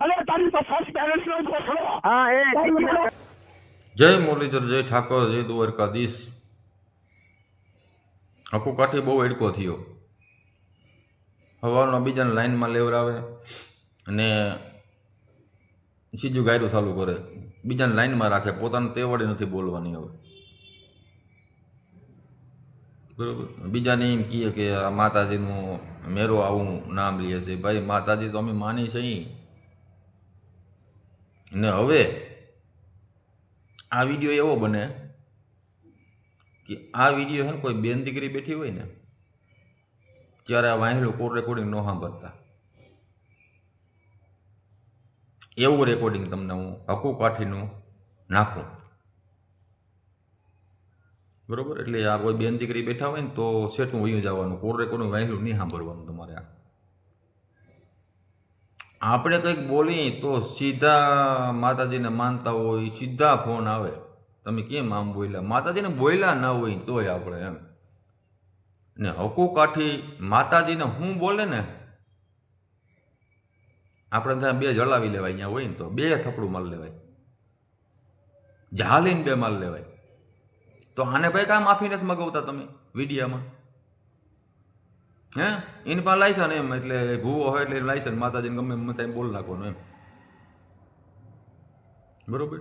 અરે તારી તો ફર્સ્ટ પેરેન્ટ્સ નો ઘોસડો હા એ જય મુરલીધર જય ઠાકોર જય દ્વારકાધીશ. આખું કાઠી બહુ એડકો થયો. હવાનો બીજાને લાઈનમાં લેવડાવે અને સીધું ગાયરું ચાલુ કરે. બીજાને લાઈનમાં રાખે પોતાને તેવડે નથી બોલવાની હવે. બરોબર? બીજાને એમ કહે કે આ માતાજીનું મેરો આવું નામ લે છે. ભાઈ માતાજી તો અમે માની છીએ ને હવે આ વીડિયો એવો બને કે આ વીડિયો છે ને કોઈ બેન દીકરી બેઠી હોય ને, ત્યારે આ વાંહેલું કોર રેકોર્ડિંગ ન સાંભળતા. એવું રેકોર્ડિંગ તમને હું હકુ કાઠીનું નાખું. બરોબર? એટલે આ કોઈ બેન દીકરી બેઠા હોય ને તો સેટું વયું જવાનું. કોર રેકોર્ડિંગ વાંહેલું નહીં સાંભળવાનું તમારે આ. આપણે કંઈક બોલી તો સીધા માતાજીને માનતા હોય, સીધા ફોન આવે. તમે કેમ આમ બોલ્યા? માતાજીને બોલ્યા ના હોય તોય આપણે એમ. ને હકુ કાઠી માતાજીને હું બોલે ને? આપણે ત્યાં બે જળાવી લેવાય અહીંયા હોય ને તો. બે થપડું માલ લેવાય. જાલીને બે માલ લેવાય. તો આને ભાઈ કામ માફી નથી મગાવતા તમે વિડીયામાં? હે? એની પાસે લાયસન એમ, એટલે ભૂવો હોય એટલે લાયસન માતાજીને ગમે એમ થાય બોલ નાખવાનો એમ. બરોબર?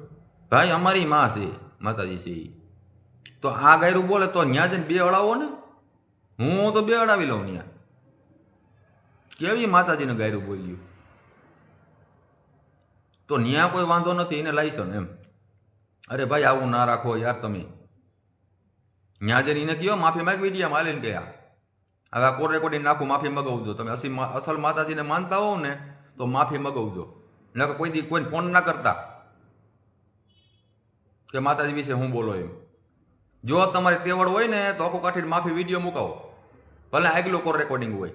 ભાઈ, અમારી માં છે, માતાજી છે. તો આ ગાયરું બોલે તો ન્યા જઈને બે અડાવો ને. હું તો બે અડાવી લઉં ન્યા. કેવી માતાજીને ગાયરું બોલ્યું? તો ન્યા કોઈ વાંધો નથી, એને લાયસન એમ. અરે ભાઈ, આવું ના રાખો યાર તમે. ન્યા જઈને એને કયો, માફી માગવી દે માલીને ગયા. હવે આ કોર રેકોર્ડિંગ નાખું, માફી મગાવજો. તમે અસી અસલ માતાજીને માનતા હોવ ને, તો માફી મગાવજો. નકર કોઈ દી કોઈને ફોન ના કરતા કે માતાજી વિશે હું બોલો એમ. જો તમારી તેવડ હોય ને, તો આખું કાઠીને માફી વીડિયો મુકાવો. ભલે આગલો કોર રેકોર્ડિંગ હોય.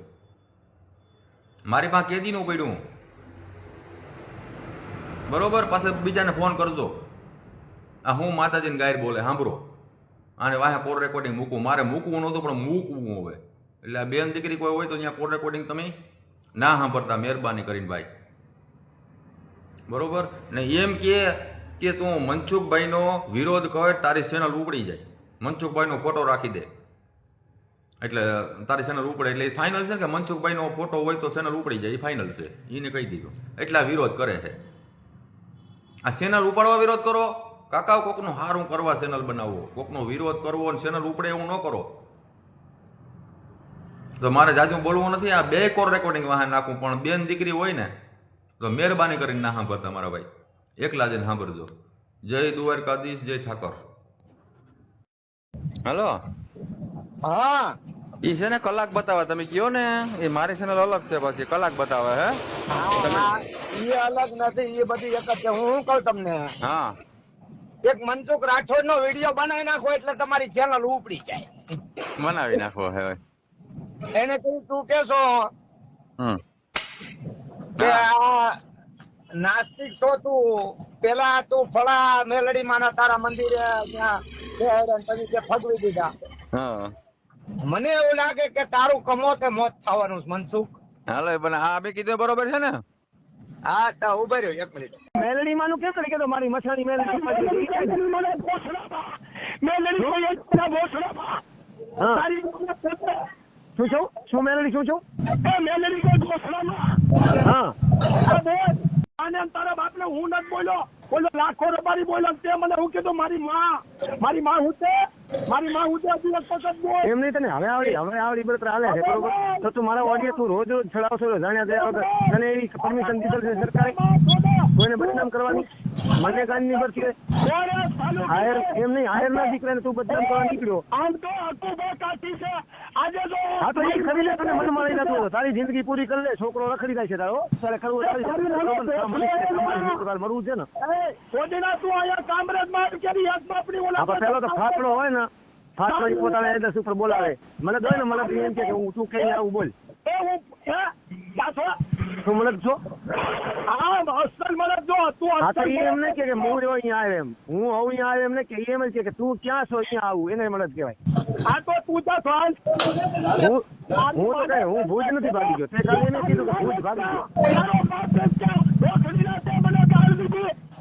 મારી પાસે કેદીનું પડ્યું. બરોબર? પાસે બીજાને ફોન કરજો. આ હું માતાજીને ગાયર બોલે, સાંભળો. અને વાહે કોર રેકોર્ડિંગ મૂકવું મારે મૂકવું નહોતું, પણ મૂકવું હવે. એટલે બેન દીકરી કોઈ હોય તો ત્યાં કોડ રેકોર્ડિંગ તમે ના સાંભળતા, મહેરબાની કરીને ભાઈ. બરોબર? ને એમ કે કે તું મનસુખભાઈનો વિરોધ કર, તારી ચેનલ ઉપડી જાય. મનસુખભાઈનો ફોટો રાખી દે. એટલે તારી ચેનલ ઉપડે, એટલે એ ફાઇનલ છે ને કે મનસુખભાઈનો ફોટો હોય તો ચેનલ ઉપડી જાય, એ ફાઇનલ છે. એને કહી દીધું. એટલા વિરોધ કરે છે. આ ચેનલ ઉપાડવા વિરોધ કરો? કાકા કોકનું હારું કરવા ચેનલ બનાવવો કોકનો વિરોધ કરવો અને ચેનલ ઉપડે એવું ન કરો. તો મારે જાજુ બોલવું નથી આ બે કોર રેકોર્ડિંગ વાહન નાખું પણ બેન દીકરી હોય ને તો મહેરબાની કરીને ના સાંભળતા મારા ભાઈ. એકલા જઈને સાંભળજો. જય દ્વારકાધીશ જય ઠાકોર. હલો? હા. ઈ છે ને કલાક બતાવે તમે કયો ને? એ મારી ચેનલ અલગ છે પછી કલાક બતાવે હે? એ અલગ નથી એ બધી એક જ છે. હું શું કહું તમને? હા. એક મનસુખ રાઠોડ નો વીડિયો બનાવી નાખો એટલે તમારી ચેનલ ઉપડી જાય. બનાવી નાખો હવે એને કહ્યું તું કેશો કે આ નાસ્તિક છો તું. પેલા તું ફળા મેલડી માના તારા મંદિરે ત્યાં પછી તે ફગવી દીધા. મને એવું લાગે કે તારું કમો તે મોત થવાનું મનસુખ. હાલો પણ બને આ બે કીધું બરોબર છે ને? હા તો ઊભો રહ્યો એક મિનિટ. મેલડી માનું કેમ કરી કે મારી મસાણી મેલડી મેલડી કોઈ એક ના હા. તારી શું છું? શું મેલડી શું છું? એ મેલડી કોઈ ઘોસડામાં હા. આમ તારા બાપને હું નથી બોલ્યો. બોલ્યો લાખો રબારી બોલ્યો તે મને હું કીધું? મારી માં. મારી માં હું તે મારી માં હું તે દિવસ પછી બોલ. એમ નહીં તને? હવે આવડી હવે આવડી બરાબર હાલે છે બરોબર? તો તું મારા ઓડિયો તું રોજ રોજ છડાવશો જાણ્યા દયા વગર તને એવી પરમિશન દીધેલ છે સરકારે? કોઈને બદનામ કરવાની? મને કાનની પર છે. હાયર એમ નહીં હાયર ના દીકરાને તું બધા કરવા નીકળ્યો. આમ તો આખું બે કાઠી છે. આજે તો હા તો એ કરી લે તને મન મળી નતું તારી જિંદગી પૂરી કરી લે છોકરો રખડી જાય છે તારો તારે ખરું મળવું છે ને. સોદીના તું અહીંયા કામરેજમાં આવી કરી હાથ બાપની ઓલા હા પેલો તો ફાફડો હોય ને ફાફડો પોતાના એડ્રેસ ઉપર બોલાવે. મને દો ને મને એમ કે હું તું કઈ આવું બોલ. એ હું પાછો. તું મને જો. હા અસલ મને જો તું અસલ એમ ને કે હું રહ્યો અહીંયા આવ્યો એમ હું હોઉં અહીંયા આવ્યો એમ ને કે એમ જ કે તું ક્યાં છો અહીંયા આવું. એને મને કહેવાય. આ તો તું તો શ્વાસ હું તો કઈ હું ભૂજ નથી ભાગી ગયો. તે ખાલી એને કીધું કે ભૂજ ભાગી ગયો.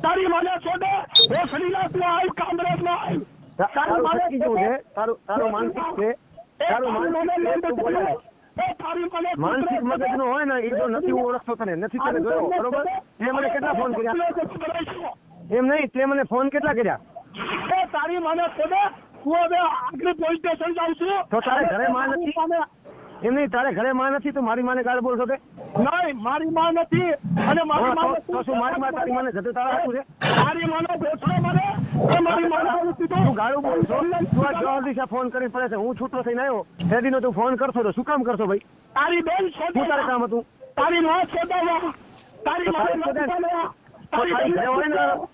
તારી મને છોડે ઓસડી ના તું આવ કામરેજમાં આવ તારું માનસિક છે? તારું તારું માનસિક છે? તારું માનસિક છે માનસિક મગજ નો હોય ને એ જો નથી ઓળખતો તને નથી તને જોયો બરોબર? તે મને કેટલા ફોન કર્યા? એમ નહીં તે મને ફોન કેટલા કર્યા? તારી મને ખોદે તું હવે આગળ પોલીસ સ્ટેશન જાઉં છું. તો તારે ઘરે માં નથી? એમ નહીં તારે ઘરે માં નથી તો મારી માને ગાળ બોલશો તે? નહીં મારી માં નથી. અને મારી માં તો- તો શું મારી માં તારી માને જતો તારા હાથું છે? મારી માનો ફોન કરી પડે છે. હું છૂટો થઈને આવ્યો. તેદીનો તું ફોન કરશો તો શું કામ કરશો ભાઈ? તારી બેન શું તારે કામ હતું? તારી માં તારી તો ને?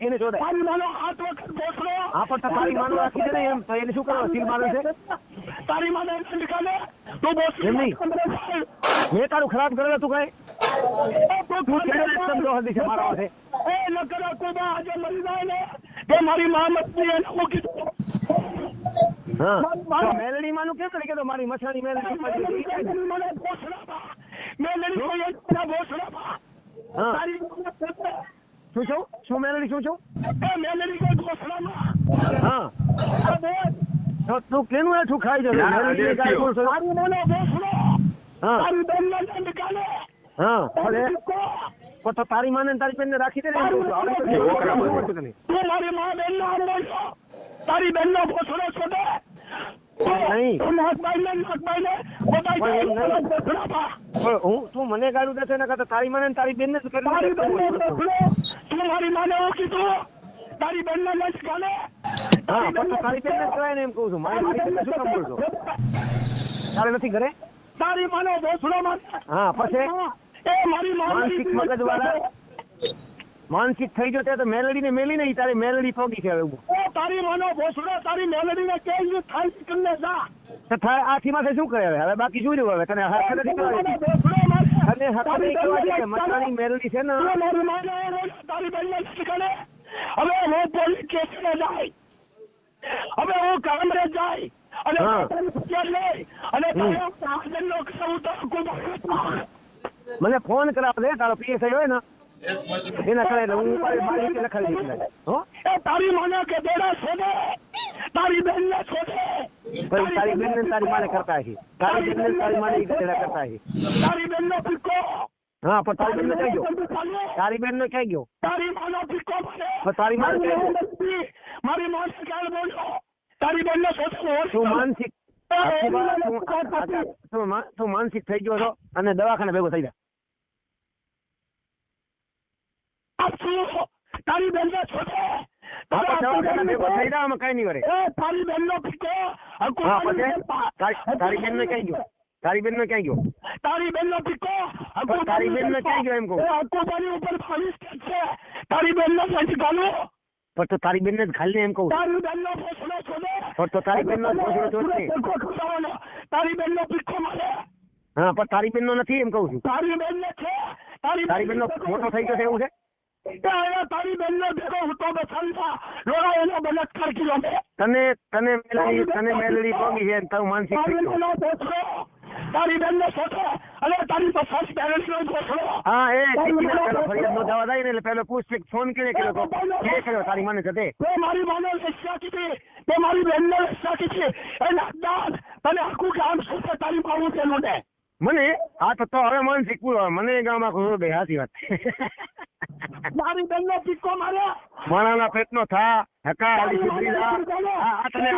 એને જોડે તારી માનો આઠ વખત ભોસડો હા પણ તારી માનું રાખી દે ને એમ. તો એને શું કરવા સીલ મારે છે? તારી માને નિકાલે તું ભોસડી એમ નહીં. મેં તારું ખરાબ કરેલું તું કઈ? તું કેવી સમજો હદી છે મારા હાથે એ નકરા કુબા આજે મરી જાય ને. તો મારી માં નથી એને મૂકી દો મેલડી માનું કેમ તરીકે તો મારી મેલડી ને. કોઈ ભોસડામાં. હા. તારી શું છું? શું મેલડી શું છું? એ મેં કોઈ ભોસડામાં. હા. આ બોલ. તો કેનું એઠું ખાઈ જશે? તારી મને ભોસડો. હા. તારી કાલે. હા. પણ તો તારી માને તારી બેન ને રાખી દે ને. તો મારી માં બેન નો તારી બેન નો ભોસડો છોડે. નહીં. તું નાગભાઈ ને નાગભાઈ ને બધા પણ એમ નહીં. ભોસડામાં. પણ હું તું મને તારી માને ને જ કરી બેન તું મારી માને કીધું તારી બેન ને લંચ કાલે હા પણ તો તારી બેનને જ કરાય ને એમ કહું છું. મારી મારી શું કામ બોલશો? તારે નથી ઘરે? તારી માનો ભોસડો માને. હા પછી? એ મગજ વાળા માનસિક થઈ ગયો ત્યાં તો મેલડીને મેલી નહીં તારી મેલડી ફોગી છે હવે ઊભું. એ તારી માનો ભોસડો તારી મેલડીને કેવી થાય કરીને જા. તો થાય આથી માથે શું કરે હવે? બાકી શું રહ્યું હવે? તને હાથ નથી કરાવી અને હાથ નહીં કરવા કે મતાની મેલડી છે ને? મારી માને તારી બેનને શીખવાડે. હવે હું પોલીસ સ્ટેશન જાય. હવે હું કામરે જાય. અને. તારી અને તારે આગળનો સૌ તો. મને ફોન કરાવ દે તારો પીએસઆઈ હોય ને. એના કરે એટલે હું મારી રીતે લખાવી દઈશ હો? એ તારી માને કે બેડા છોડે તારી બેનને છોડે પછી તારી બેન ને તારી માને કરતા છે તારી બેન ને તારી માને ઈ ગધેડા કરતા છે તારી બેનનો પિક્કો હા પણ તારી બેન ને કહી ગયો? તારી બેન ને કહી ગયો? તારી માનો મને. પણ તારી માને મારી માને કાલ બોલ્યો? તારી બેનને છોડે શું માનસિક તું- માનસિક થઈ ગયો છો? અને દવાખાને ભેગો થઈ જા તારી બેન નો હા પણ દવાખાને ભેગો થઈ જા આમાં કઈ નહીં કરે તારી બેન નો તારી બેન ને કઈ ગયો? તારી બેન ને કઈ ગયો? તારી બેનનો પિક્કો પણ તારી બેનને ક્યાં ગયો એમ કહું? ઉપર ફાવીસ છે? તારી બેન નો ગાલો પણ તો તારી બેન ને જ ખાલી એમ કહું તારી બેનનો ફોસલો છોડે પણ તો તારી બેનનો ફોસલો છોડશે. તારી બેનનો પીખો મારે. હા પણ તારી બેન નો નથી એમ કહું છું. તારી બેનને છે? તારી તારી બેન નો મોટો થઈ ગયો છે? એવું છે તારી બેન બેનને ભેગો હું તો બસાલતા લોડા એનો બલાત્કાર કર્યો તને તને મેલડી તને મેલડી પોગી છે તારું માનસિક તારી બેન નો ફોસલો તારી બેનને છોડે અને તારી તો ફર્સ્ટ પેરેન્ટ્સનો ફોસલો હા એ પેલો ફરિયાદ નોંધાવા જાય ને એટલે પેલો પૂછ ફોન કેને કે લોકો કે કર્યો તારી માને જતે? તે મારી માને લસ્યા કીધી. તે મારી બેનને લસ્યા કીધી. એ નાદાન તને આખું ગામ શું છે તારી માવું તેનું ને મને? આ તો હવે મન શીખવું મને ગામમાં આખું બે વાત. મારી બેનનો પિક્કો મારે માણાના પેટનો થા. હકા હાલી સુધરી જા તને આ તને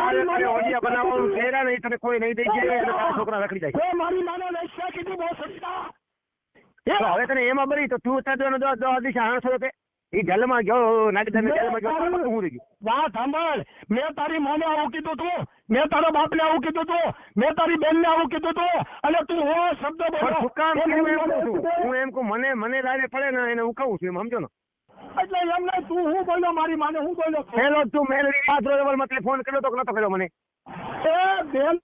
ઓડિયા બનાવવાનું કહેરા નહીં તને કોઈ નહીં દઈ જાય અને તારા છોકરા રખડી જાય. મારી માને લસ્યા કીધું બહુ સસ્તા હવે તને એમાં બરી તો તું ત્યાં દો દો દિશા હાણસો તે ઈ જેલમાં ગયો નાગદાન જેલમાં ગયો શું થઈ ગયું. વાત સાંભળ. મેં તારી માને આવું કીધું તું. મેં તારા બાપને આવું કીધું તું. મેં તારી બેનને આવું કીધું તું. અને તું હો શબ્દ બોલ્યો કામ એમ છું? હું એમ કહું મને મને લાગે પડે ને એને હું કહું છું એમ સમજો ને? એટલે એમ નહીં તું હું બોલ્યો મારી માને હું બોલ્યો પેલો તું મેલડી પાત્રો લેવલમાં ફોન કર્યો તો નતો કર્યો મને? એ બેન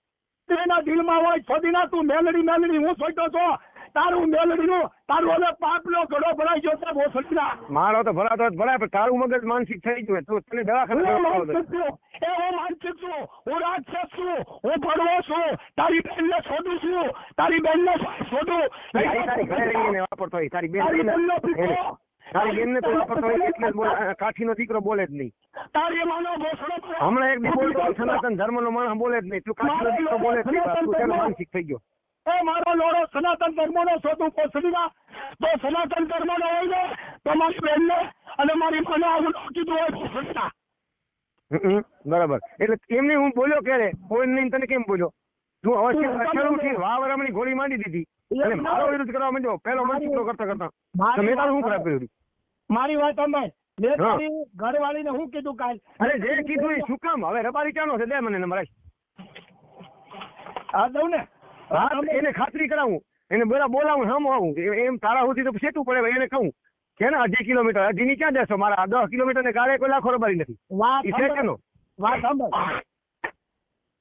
તેના દિલમાં હોય છોડીના તું મેલડી મેલડી હું સોચતો છો? તારું મેલડીનું તારું હવે પાપનો ઘડો ભરાઈ ગયો છે ભોસડીના મારો તો ભરાતો ભરાય પણ તારું મગજ માનસિક થઈ ગયું તું તને દવાખાને એ હું માનસિક છું. હું રાક્ષસ છું. હું ભડવો છું. તારી બેનને શોધું છું. તારી બેનને શોધું. તારી ઘરે રહીને વાપરતો હોય તારી બેન તારી બેનનો એને- તારી બેનને તો વાપરતો હોય એટલે જ બોલે. આ કાઠીનો દીકરો બોલે જ નહીં. તારી માનો ભોસડો હમણાં એક બોલતો સનાતન ધર્મનો માણસ બોલે જ નહીં. તું કાઠીનો દીકરો બોલે જ નહીં તું માનસિક થઈ ગયો. એ મારો લોડો સનાતન ધર્મનો છો તું પોસડીમાં તો સનાતન ધર્મનો હોય ને તો મારી બહેનને અને મારી મને આવું કીધું હોય પોસડીમાં બરાબર. એટલે એમને હું બોલ્યો ક્યારે? કોઈ નહીં તને કેમ બોલ્યો? તું અવશ્ય અક્ષરું થી વાવરામની ગોળી માંડી દીધી. અને મારો વિરોધ કરવા માંડ્યો. પેલો મનસુખનો કરતા કરતા. તો મેં તારું શું ખરાબ કર્યું મારી વાત સાંભળ. મેં ઘરવાળીને હું કીધું કાલ? અરે જે કીધું એ શું કામ? હવે રબારી ક્યાંનો છે? દે મને નંબર આ દઉં ને. હા એને ખાતરી કરાવું. એને બધા બોલાવું હમ આવું. એમ તારા સુધી તો સેટું પડે એને કહું. કે ને અઢી કિલોમીટર. અઢી ની ક્યાં દેશો મારા દસ કિલોમીટર ને ગાળે કોઈ લાખો રબારી નથી. વાત સાંભળ.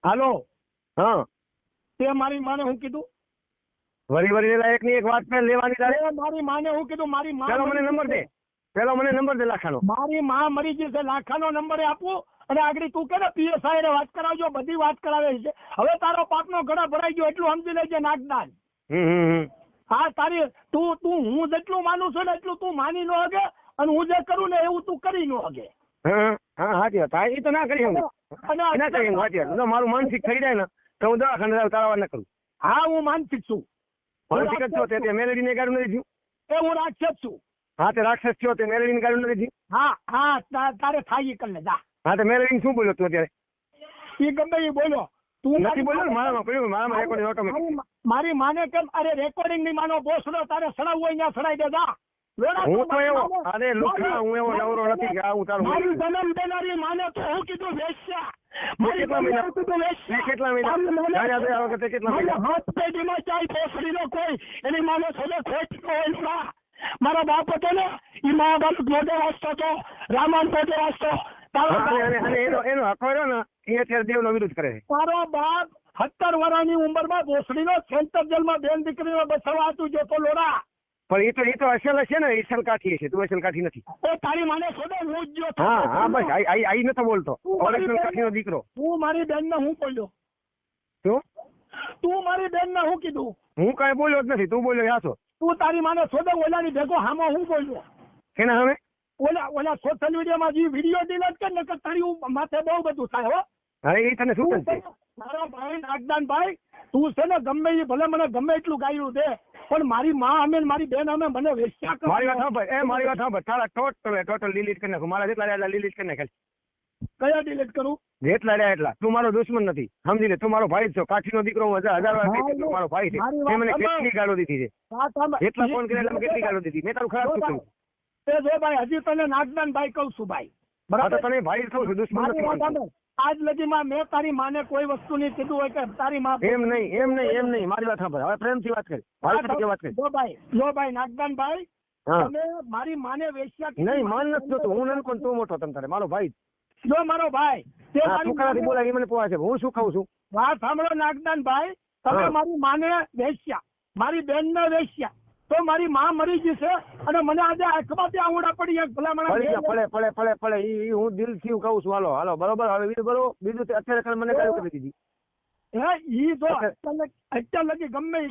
હાલો? હા. તે મારી માને હું કીધું? વરી વરી એક ની એક વાત પેલ લેવાની તારે. મારી માને હું કીધું? મારી માં પેલો મને નંબર દે. પેલો મને નંબર દે લાખાનો. મારી માં મરી ગઈ છે. લાખાનો નંબર આપું. અને આગળ તું કે ને પીએસઆઈ ને વાત કરાવજો બધી વાત કરાવે છે. હવે તારો પાપનો ઘડા ભરાઈ ગયો એટલું સમજી લેજે નાગદાન. હા તારી તું તું હું જેટલું માનું છું ને એટલું તું માની ન હગે અને હું જે કરું ને એવું તું કરી ન હગે. હા હા વાત. એ તો ના કરી ના કરી હું વાત. મારું માનસિક થઈ જાય ને તો હું દવાખાને તારા ના કરું. હા હું માનસિક છું. માનસિક જ છો તે મેલેડીને ગાડું નથી થયું એ હું રાક્ષસ છું. હા તે રાક્ષસ છો તે મેલેડીને ગાડું નથી થયું હા હા તારે થાય કરી લે જા. હા તો મેલેડીને શું બોલ્યો તું અત્યારે? એ ગમે એ બોલો. તું નથી બોલ્યો મારામાં કહ્યું મારામાં રેકોર્ડિંગ ઓટોમેટિક મારી- મારી માને કેમ? અરે રેકોર્ડિંગની માનો ભોસડો તારે સડાવવું હોય ત્યાં સડાઈ દે જા. હું તું એવો અરે લુખા હું એવો નવરો નથી કે હું તારું મારી જન્મ દેનારી માને તો હું કીધું મારી કેટલા મહિના કેટલા મારી વખતે કેટલા મહિના? હાથ પેઢીમાં ચાય ભોસડીનો કોઈ એની માનો થોડો ખોટ હોય ના. બાપ હતો ને એ મહાભારત મોટો વાંચતો હતો રામાયણ મોટો વાંચતો એનો એનો હકો ને એ અત્યારે દેવનો વિરોધ કરે છે. તારો બાપ સત્તર વર્ષની ઉંમરમાં ભોસડીનો સેન્ટર જેલમાં બેન દીકરીનો બસાવા હતું જોતો લોડા પણ એ તો એ તો અસલ હશે ને અસલ કાઠી છે તું અસલ કાઠી નથી. એ તારી માને છોડે હું જ જો હા હા બસ આઈ આઈ આઈ નતો બોલતો. ઓરિજિનલ કાઠીનો દીકરો. તું મારી બેન ને હું બોલ્યો? તો તું મારી બેન ને હું કીધું? હું કાંઈ બોલ્યો જ નથી તું બોલ્યો યાસો તું તારી માને છોડે ઓલાની ભેગો હામો હું બોલ્યો? કેના હવે ઓલા ઓલા સોશિયલ મીડિયામાં જે વીડિયો ડિલીટ કર નકર તારી માથે બહુ બધું થાય હો. હવે એ તને શું કહે મારા ભાઈ નાગદાન ભાઈ તું છે ને ગમે એ ભલે મને ગમે એટલું ગાયું દે પણ મારી માં અમે મારી બેન અમે મને વેશ્યા કરો. મારી વાત સાંભળ એ મારી વાત સાંભળ. તારા ટોટલ ટોટલ ડિલીટ કરી નાખું. મારા જેટલા રહ્યા ડિલીટ કરી નાખેલ કયા ડિલીટ કરું? જેટલા રહ્યા એટલા. તું મારો દુશ્મન નથી. સમજી લે તું મારો ભાઈ છો. કાઠી નો દીકરો હું હજાર હજાર વાર મારો ભાઈ છે. મને કેટલી ગાળો દીધી છે? જેટલા ફોન એટલા મેં કેટલી ગાળો દીધી? મેં તારું ખરાબ શું એ જો ભાઈ હજી તને નાગદાન ભાઈ કહું છું ભાઈ. તો બરાબર? કહું છું દુશ્મન. સાંભળ. આજ લગીમાં મેં તારી માને કોઈ વસ્તુ ની કીધું હોય કે તારી માં એમ નહીં એમ નહીં એમ નહીં મારી વાત સાંભળ. હવે પ્રેમથી વાત કરી. વાત કરી? જો ભાઈ જો ભાઈ નાગદાન ભાઈ તમે મારી માને વેશ્યા નહીં માન નથી જોતો. હું નાનકો તું મોટો તમ તારે. મારો ભાઈ જો. મારો ભાઈ તે મારી તું બોલાય મને પોવા છે. હું શું ખાઉં છું? વાત સાંભળો નાગદાન ભાઈ તમે મારી માને વેશ્યા. મારી બેન ને વેશ્યા. તો મારી માં મરી જશે અને મને આજે આંખમાંથી આંગળા પડી એક ભલામણ પડી પડે પડે પડે ઈ ઈ હું દિલથી હું કહું છું હાલો હાલો બરોબર? હવે બીજું બરોબર બીજું અત્યારે મને કહ્યું કરી દીધી હે ઈ તો અત્યારે- લગી ગમે